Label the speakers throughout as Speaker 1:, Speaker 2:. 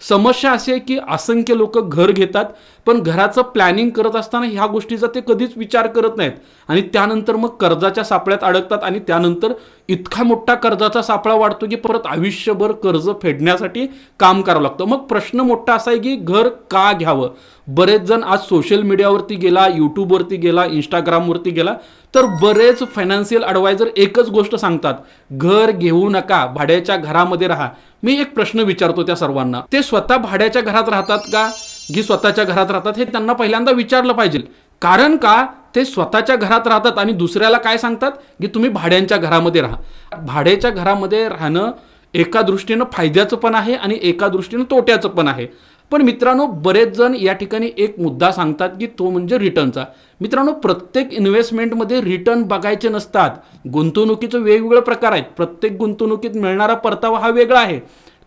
Speaker 1: समस्या अशी आहे की असंख्य लोक घर घेतात पण घराचं प्लॅनिंग करत असताना ह्या गोष्टीचा ते कधीच विचार करत नाहीत. आणि त्यानंतर मग कर्जाच्या सापळ्यात अडकतात आणि त्यानंतर इतका मोठा कर्जाचा सापळा वाढतो की परत आयुष्यभर कर्ज फेडण्यासाठी काम करावं लागतं. मग प्रश्न मोठा असा आहे की घर का घ्यावं? बरेच जण आज सोशल मीडियावरती गेला यूट्यूबवरती गेला इंस्टाग्रामवरती गेला तर बरेच फायनान्शियल ॲडवायझर एकच गोष्ट सांगतात घर घेऊ नका भाड्याच्या घरामध्ये राहा. मी एक प्रश्न विचारतो त्या सर्वांना. ते स्वतः भाड्याच्या घरात राहतात का? की स्वतःच्या घरात राहतात? हे त्यांना पहिल्यांदा विचारलं पाहिजे. कारण का? ते स्वतःच्या घरात राहतात आणि दुसऱ्याला काय सांगतात? की तुम्ही भाड्यांच्या घरामध्ये राहा. भाड्याच्या घरामध्ये राहणं एका दृष्टीनं फायद्याचं पण आहे आणि एका दृष्टीनं तोट्याचं पण आहे. पण मित्रांनो बरेच जण या ठिकाणी एक मुद्दा सांगतात की तो म्हणजे रिटर्नचा. मित्रांनो प्रत्येक इन्व्हेस्टमेंटमध्ये रिटर्न बघायचे नसतात. गुंतवणुकीचे वेगवेगळे प्रकार आहेत. प्रत्येक गुंतवणुकीत मिळणारा परतावा हा वेगळा आहे.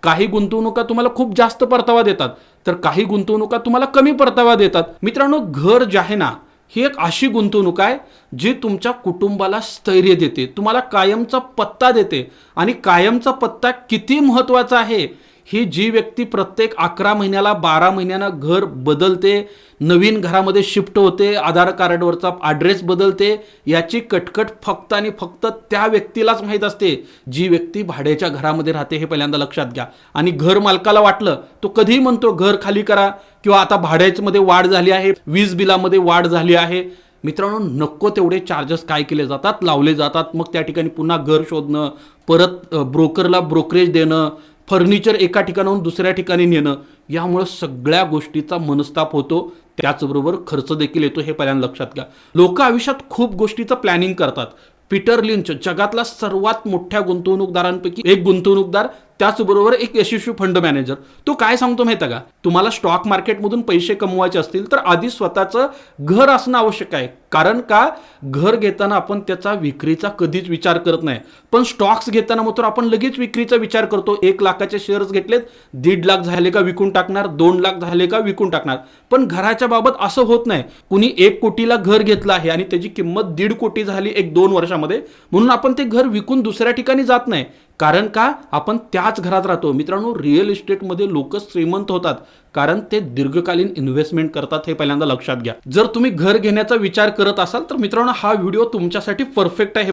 Speaker 1: काही गुंतवणुका तुम्हाला खूप जास्त परतावा देतात तर काही गुंतवणुका तुम्हाला कमी परतावा देतात. मित्रांनो घर जे आहे ना ही एक अशी गुंतवणूक आहे जी तुमच्या कुटुंबाला स्थैर्य देते. तुम्हाला कायमचा पत्ता देते. आणि कायमचा पत्ता किती महत्त्वाचा आहे ही जी व्यक्ती प्रत्येक अकरा महिन्याला बारा महिन्यानं घर बदलते नवीन घरामध्ये शिफ्ट होते आधार कार्डवरचा ॲड्रेस बदलते याची कटकट फक्त आणि फक्त त्या व्यक्तीलाच माहीत असते. जी व्यक्ती भाड्याच्या घरामध्ये राहते हे पहिल्यांदा लक्षात घ्या. आणि घर मालकाला वाटलं तो कधीही म्हणतो घर खाली करा. किंवा आता भाड्यामध्ये वाढ झाली आहे वीज बिलामध्ये वाढ झाली आहे. मित्रांनो नको तेवढे चार्जेस काय केले जातात? लावले जातात. मग त्या ठिकाणी पुन्हा घर शोधणं परत ब्रोकरला ब्रोकरेज देणं फर्निचर एका ठिकाणाहून दुसऱ्या ठिकाणी नेणं यामुळं सगळ्या गोष्टीचा मनस्ताप होतो. त्याचबरोबर खर्च देखील येतो हे पहिल्यांदा लक्षात घ्या. लोक आयुष्यात खूप गोष्टीचं प्लॅनिंग करतात. पीटर लिंच जगातला सर्वात मोठ्या गुंतवणूकदारांपैकी एक गुंतवणूकदार त्याचबरोबर एक यशस्वी फंड मॅनेजर. तो काय सांगतो माहिती आहे का? तुम्हाला स्टॉक मार्केटमधून पैसे कमवायचे असतील तर आधी स्वतःचं घर असणं आवश्यक आहे. कारण का? घर घेताना आपण त्याचा विक्रीचा कधीच विचार करत नाही. पण स्टॉक्स घेताना मात्र आपण लगेच विक्रीचा विचार करतो. एक लाखाचे शेअर्स घेतलेत दीड लाख झाले का विकून टाकणार दोन लाख झाले का विकून टाकणार. पण घराच्या बाबत असं होत नाही. कुणी एक कोटीला घर घेतलं आहे आणि त्याची किंमत दीड कोटी झाली एक दोन वर्षामध्ये म्हणून आपण ते घर विकून दुसऱ्या ठिकाणी जात नाही. कारण का? आपण त्याच घरात राहतो. मित्रांनो रिअल इस्टेटमध्ये लोक श्रीमंत होतात. कारण ते दीर्घकालीन इन्व्हेस्टमेंट करतात हे पहिल्यांदा लक्षात घ्या. जर तुम्ही घर घेण्याचा विचार करत असाल तर मित्रांनो हा व्हिडिओ तुमच्यासाठी परफेक्ट आहे.